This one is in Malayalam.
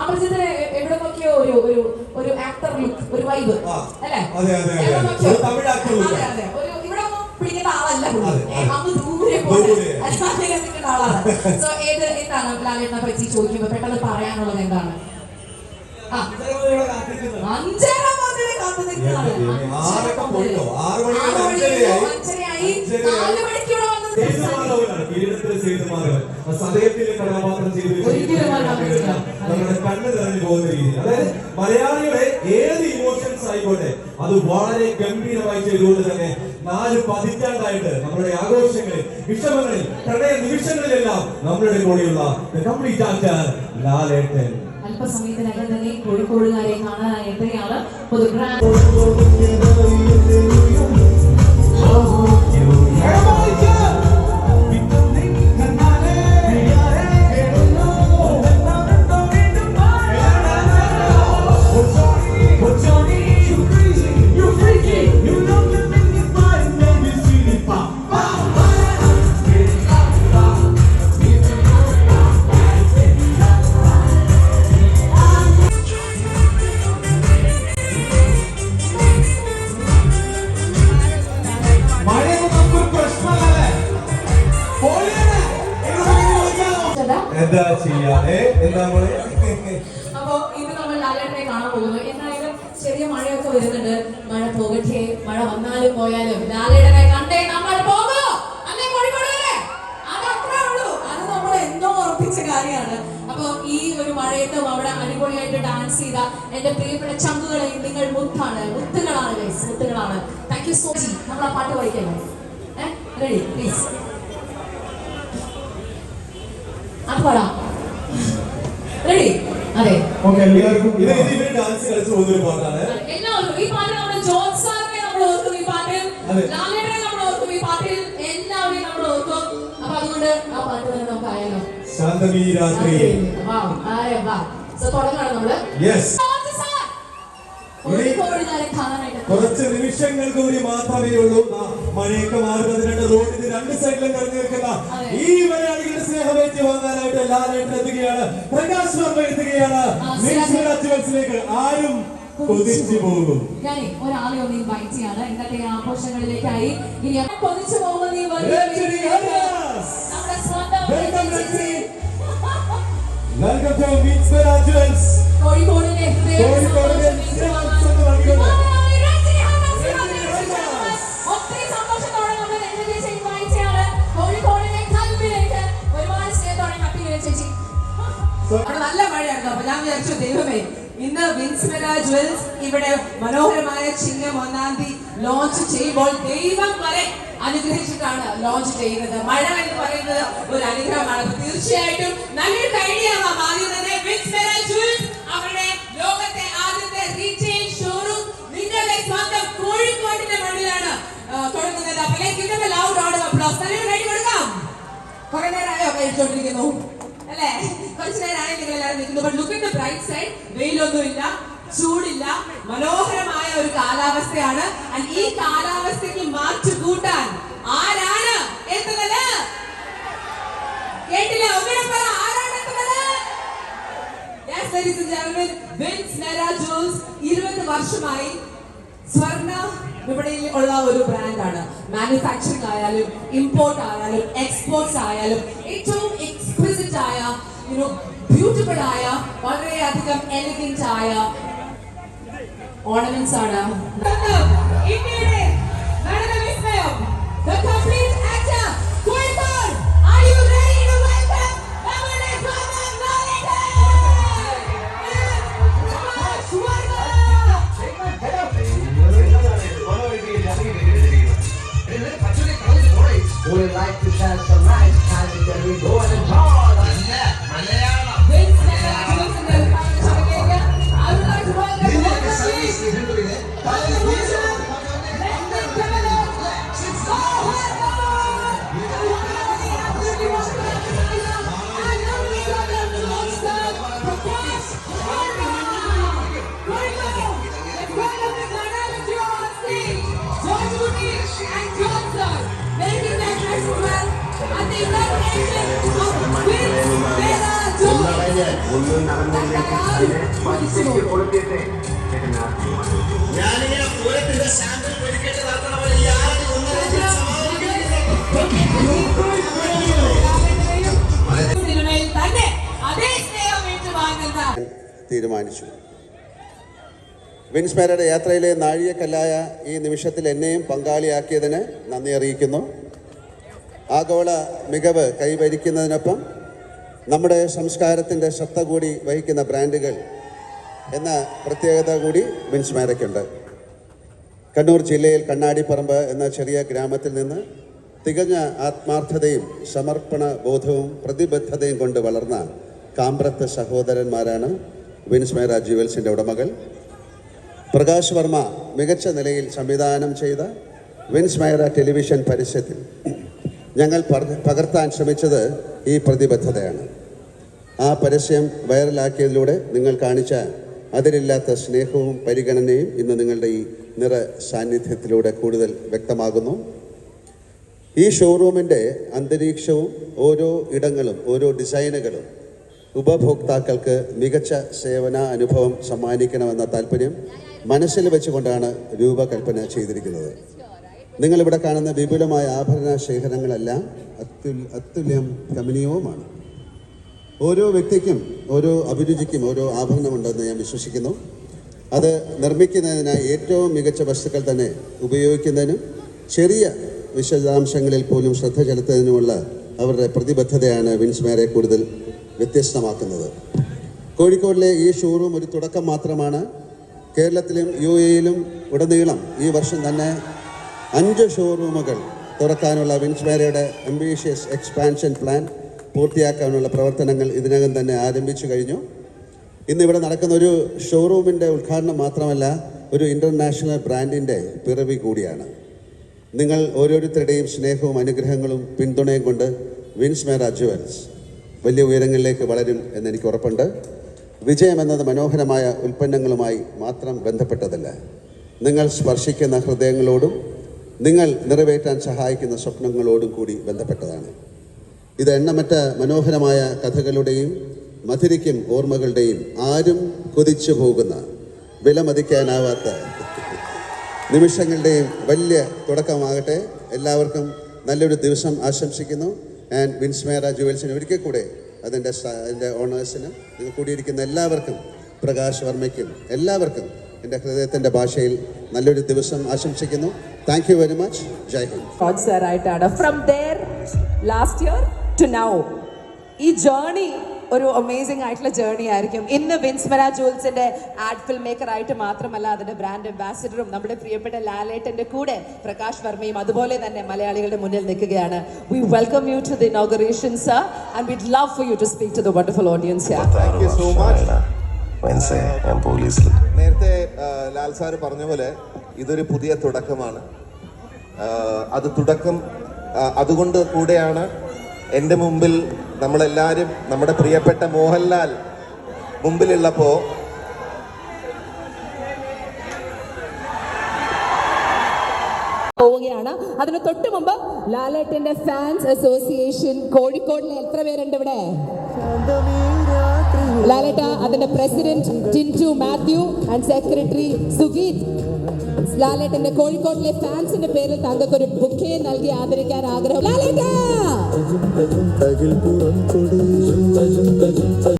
അമർജിത്തിന് എവിടെ നോക്കിയോ ഒരു ഒരു ഒരു ആക്ടർ ലുക്ക് ഒരു വൈബ് അല്ലേ? തമിഴ് actor അതെ, അതെ. ഒരു ഇവിടെ പിടിക്കുന്ന ആളല്ല. അങ്ങ് ദൂരെ പോലെ ആളാണ്. സോ ഏത് എന്താണ് ലാലേട്ടനെ പറ്റി ചോദിക്കുമ്പോ പെട്ടെന്ന് പറയാനുള്ളത് എന്താണ്? അഞ്ചര മുതൽ കാത്തു പോയിട്ടോ? ആറ് മണി സദയത്തിലെ കഥാപാത്രം ചെയ്ത് നമ്മുടെ കണ്ണ് നിറഞ്ഞു പോകുന്ന രീതി അതായത് മലയാളിയുടെ ഏത് ഇമോഷൻസ് ആയിക്കോട്ടെ അത് വളരെ ഗംഭീരമായി ചെയ്തുകൊണ്ട് തന്നെ നാല് പതിറ്റാണ്ടായിട്ട് നമ്മുടെ ആഘോഷങ്ങളിൽ വിഷമങ്ങളിൽ പ്രണയ നിമിഷങ്ങളിലെല്ലാം നമ്മളുടെ കൂടെയുള്ള കംപ്ലീറ്റ് ആക്ടർ ലാലേട്ടൻ. അല്പസമയത്തിനകം തന്നെ കോഴിക്കോടുകാരെ കാണാനായി എത്രയാണ്? പൊതുഗ്രാൻഡ് എന്താ ചെയ്യാ? എന്താ അപ്പോ ഇത് നമ്മൾ ലാലേട്ടനെ കാണാൻ പോകുന്നു. എന്തായാലും ചെറിയ മഴയൊക്കെ വരുന്നുണ്ട്. മഴ പോകട്ടെ. മഴ വന്നാലും പോയാലും. ലാലേട്ടനെ കണ്ടേ നമ്മൾ പോകും. അല്ലേ കോഴിക്കോട് വരെ അത് അത്രേ ഉള്ളൂ. അത് നമ്മൾ എന്തോ ഉറപ്പിച്ച കാര്യമാണ്. അപ്പൊ ഈ ഒരു മഴയത്തും അവിടെ അടിപൊളിയായിട്ട് ഡാൻസ് ചെയ്ത എന്റെ പ്രിയപ്പെട്ട ചങ്കുകളെ നിങ്ങൾ മുത്താണ്. മുത്തുകളാണ് മുത്തുകളാണ്. താങ്ക് യു സോ മച്ച് നമ്മൾ ആ പാട്ട് വായിക്കല്ലോ ഏഹ് റെഡി പ്ലീസ് പാടാം. റെഡി അതെ. ഓക്കേ എല്ലാവർക്കും ഇത് ഇത് ഡാൻസ് കളിച്ച് പാട്ടാണ്. എല്ലാവർക്കും ഈ പാട്ടിൽ നമ്മുടെ ജോൺ സാറിനെ നമ്മൾ ഓർക്കും ഈ പാട്ടിൽ. ലാലേട്ടനെ നമ്മൾ ഓർക്കും ഈ പാട്ടിൽ. എല്ലാവരെയും നമ്മൾ ഓർക്കും അപ്പൊ അതുകൊണ്ട് ആ പാട്ട് തന്നെ നമുക്ക് ആയാലോ? ശാന്തമീ രാത്രി. വാ, ആരെ വാ. So തുടങ്ങാണ് നമ്മൾ യെസ് കുറച്ച് നിമിഷങ്ങൾ കൂടി മാത്രമേ ഉള്ളൂ. മഴയൊക്കെ മാറി പതിനെട്ട് റോഡിന് രണ്ട് സൈഡിലും കറങ്ങി നിൽക്കുന്ന ഈ മലയാളികളുടെ സ്നേഹമേറ്റ് വാങ്ങാനായിട്ട് എല്ലാവരും എത്തുകയാണ്. പ്രകാശ് വർമ്മ എത്തുകയാണ് ആരും കൊതിച്ചു പോകും. ഞാനേ ഒരാളെ ഒന്ന് ഇൻവൈറ്റ് ചെയ്യാണ്. ഇന്നത്തെ ആഘോഷങ്ങളിലേക്കായി? ഇനി കൊതിച്ചു പോകുന്ന ഈ വലിയ രജനി ഹരിദാസ്. നമ്മുടെ സ്വന്തം Welcome, മനോഹരമായ ചിഹ്നം ഒന്നാം തീയതി ലോഞ്ച് ചെയ്യുമ്പോൾ ദൈവം വരെ അനുഗ്രഹിച്ചിട്ടാണ് ലോഞ്ച് ചെയ്യുന്നത്. മഴ എന്ന് പറയുന്നത് ഒരു അനുഗ്രഹമാണ്. തീർച്ചയായിട്ടും നല്ലൊരു കൈഡിയാവാം ആദ്യം തന്നെ അവരുടെ ലോകത്തെ ആദ്യത്തെ റീറ്റെയിൽ ഷോറൂം നിങ്ങളുടെ സ്വന്തം കോഴിക്കോടിന്റെ മണ്ണിലാണ് തുടങ്ങുന്നത്. അപ്പൊ ലൈക്ക് ലൗഡ് ഓർഡർ കൈ കൊടുക്കാം. കുറെ നേരമായോ കഴിച്ചോണ്ടിരിക്കുന്നു അല്ലേ? കുറച്ചു നേരമായി നിങ്ങൾ എല്ലാവരും നിൽക്കുന്നു. But look at bright side വെയിലൊന്നുമില്ല. ചൂടില്ല മനോഹരമായ ഒരു കാലാവസ്ഥയാണ്. ഈ കാലാവസ്ഥയ്ക്ക് മാറ്റു കൂട്ടാൻ ആരാണ് എത്തുന്നത്? കേട്ടില്ല? ഒന്നുകൂടെ പറ ആരാണ് എത്തുന്നത്? Yes, ladies and gentlemen, ഇരുപത് വർഷമായി സ്വർണ വിപണിയിൽ ഉള്ള ഒരു ബ്രാൻഡാണ് മാനുഫാക്ചറിംഗ് ആയാലും ഇമ്പോർട്ട് ആയാലും എക്സ്പോർട്ട്സ് ആയാലും ഏറ്റവും എക്സ്ക്വിസിറ്റ് ആയ ബ്യൂട്ടിഫുൾ ആയ വളരെയധികം എലിഗന്റ് ആയ ഓർണമെന്റ്സ് ആണ്. ഇന്ത്യയുടെ നടന വിസ്മയം തീരുമാനിച്ചു. വിൻസ് യാത്രയിലെ നാഴികക്കല്ലായ ഈ നിമിഷത്തിൽ എന്നെയും പങ്കാളിയാക്കിയതിന് നന്ദി അറിയിക്കുന്നു. ആഗോള മികവ് കൈവരിക്കുന്നതിനൊപ്പം നമ്മുടെ സംസ്കാരത്തിന്റെ ശ്രദ്ധ കൂടി വഹിക്കുന്ന ബ്രാൻഡുകൾ എന്ന പ്രത്യേകത കൂടി മേരയ്ക്കുണ്ട്. കണ്ണൂർ ജില്ലയിൽ കണ്ണാടിപ്പറമ്പ് എന്ന ചെറിയ ഗ്രാമത്തിൽ നിന്ന് തികഞ്ഞ ആത്മാർത്ഥതയും സമർപ്പണ ബോധവും പ്രതിബദ്ധതയും കൊണ്ട് വളർന്ന കാമ്പ്രത്ത് സഹോദരന്മാരാണ് വിൻസ് മേര ജ്യുവൽസിന്റെ ഉടമകൾ. പ്രകാശ് വർമ്മ മികച്ച നിലയിൽ സംവിധാനം ചെയ്ത വിൻസ് മേര ടെലിവിഷൻ പരസ്യത്തിൽ ഞങ്ങൾ പകർ- പകർത്താൻ ശ്രമിച്ചത് ഈ പ്രതിബദ്ധതയാണ്. ആ പരസ്യം വൈറലാക്കിയതിലൂടെ നിങ്ങൾ കാണിച്ച അതിരില്ലാത്ത സ്നേഹവും പരിഗണനയും ഇന്ന് നിങ്ങളുടെ ഈ നിറ സാന്നിധ്യത്തിലൂടെ കൂടുതൽ വ്യക്തമാകുന്നു. ഈ ഷോറൂമിന്റെ അന്തരീക്ഷവും ഓരോ ഇടങ്ങളും ഓരോ ഡിസൈനുകളും ഉപഭോക്താക്കൾക്ക് മികച്ച സേവന അനുഭവം സമ്മാനിക്കണമെന്ന താല്പര്യം മനസ്സിൽ വെച്ചുകൊണ്ടാണ് രൂപകൽപ്പന ചെയ്തിരിക്കുന്നത്. നിങ്ങളിവിടെ കാണുന്ന വിപുലമായ ആഭരണ ശേഖരങ്ങളെല്ലാം അത്യുൽ അത്തുല്യം കമനീയവുമാണ്. ഓരോ വ്യക്തിക്കും ഓരോ അഭിരുചിക്കും ഓരോ ആഭരണമുണ്ടെന്ന് ഞാൻ വിശ്വസിക്കുന്നു. അത് നിർമ്മിക്കുന്നതിനായി ഏറ്റവും മികച്ച വസ്തുക്കൾ തന്നെ ഉപയോഗിക്കുന്നതിനും ചെറിയ വിശദാംശങ്ങളിൽ പോലും ശ്രദ്ധ ചെലുത്തുന്നതിനുമുള്ള അവരുടെ പ്രതിബദ്ധതയാണ് വിൻസ്മേരെ കൂടുതൽ വ്യത്യസ്തമാക്കുന്നത്. കോഴിക്കോടിലെ ഈ ഷോറൂം ഒരു തുടക്കം മാത്രമാണ്. കേരളത്തിലും യു എയിലും ഉടനീളം ഈ വർഷം തന്നെ അഞ്ച് ഷോറൂമുകൾ തുറക്കാനുള്ള വിൻസ്മേരയുടെ അംബീഷ്യസ് എക്സ്പാൻഷൻ പ്ലാൻ പൂർത്തിയാക്കാനുള്ള പ്രവർത്തനങ്ങൾ ഇതിനകം തന്നെ ആരംഭിച്ചു കഴിഞ്ഞു. ഇന്നിവിടെ നടക്കുന്ന ഒരു ഷോറൂമിന്റെ ഉദ്ഘാടനം മാത്രമല്ല ഒരു ഇന്റർനാഷണൽ ബ്രാൻഡിന്റെ പിറവി കൂടിയാണ്. നിങ്ങൾ ഓരോരുത്തരുടെയും സ്നേഹവും അനുഗ്രഹങ്ങളും പിന്തുണയും കൊണ്ട് വിൻസ് മേര ജുവൽസ് വലിയ ഉയരങ്ങളിലേക്ക് വളരും എന്നെനിക്ക് ഉറപ്പുണ്ട്. വിജയം എന്നത് മനോഹരമായ ഉൽപ്പന്നങ്ങളുമായി മാത്രം ബന്ധപ്പെട്ടതല്ല. നിങ്ങൾ സ്പർശിക്കുന്ന ഹൃദയങ്ങളോടും നിങ്ങൾ നിറവേറ്റാൻ സഹായിക്കുന്ന സ്വപ്നങ്ങളോടും കൂടി ബന്ധപ്പെട്ടതാണ്. ഇത് എണ്ണമറ്റ മനോഹരമായ കഥകളുടെയും മധുരിക്കും ഓർമ്മകളുടെയും ആരും കൊതിച്ചു പോകുന്ന വിലമതിക്കാനാവാത്ത നിമിഷങ്ങളുടെയും വലിയ തുടക്കമാകട്ടെ. എല്ലാവർക്കും നല്ലൊരു ദിവസം ആശംസിക്കുന്നു. ആൻഡ് വിൻസ്മേറ ജുവൽസിന് ഒരിക്കൽ കൂടെ അതിന്റെ അതിന്റെ ഓണേഴ്സിനും നിങ്ങൾ കൂടിയിരിക്കുന്ന എല്ലാവർക്കും പ്രകാശ് വർമ്മയ്ക്കും എല്ലാവർക്കും എന്റെ ഹൃദയത്തിന്റെ ഭാഷയിൽ നല്ലൊരു ദിവസം ആശംസിക്കുന്നു. Thank you very much Jai Hind I sir ആയിട്ടാണ്. From the last year to now ഈ ജേണി ഒരു അമേസിംഗ് ആയിട്ടുള്ള ജേർണി ആയിരിക്കും. ഇന്ന് വിൻസ്മര ജൂൽസിന്റെ ആഡ് ഫിൽം മേക്കർ ആയിട്ട് മാത്രമല്ല അതിന്റെ ബ്രാൻഡ് അംബാസിഡറും നമ്മുടെ പ്രിയപ്പെട്ട ലാലേട്ടന്റെ കൂടെ പ്രകാശ് വർമ്മയും അതുപോലെ തന്നെ മലയാളികളുടെ മുന്നിൽ നിൽക്കുകയാണ്. We welcome you to the inauguration sir and with love for you to speak to the wonderful audience so much നേരത്തെ ലാൽ സാർ പറഞ്ഞ പോലെ ഇതൊരു പുതിയ തുടക്കമാണ്. അത് തുടക്കം അതുകൊണ്ട് കൂടെയാണ് എന്റെ മുമ്പിൽ നമ്മളെല്ലാവരും നമ്മുടെ പ്രിയപ്പെട്ട മോഹൻലാൽ മുമ്പിലുള്ളപ്പോൾ പോവുകയാണ്. അതിന് തൊട്ട് മുമ്പ് ലാലേട്ടന്റെ ഫാൻസ് അസോസിയേഷൻ കോഴിക്കോടിൽ എത്ര പേരുണ്ട് ഇവിടെ? ലാലേട്ട അതിന്റെ president Tintu Mathew and secretary Sugeeth. ലാലേട്ടന്റെ കോഴിക്കോട്ടിലെ ഫാൻസിന്റെ പേരിൽ താങ്കൾക്ക് ഒരു ബുക്കേ നൽകി ആദരിക്കാൻ ആഗ്രഹം. ലാലേട്ട!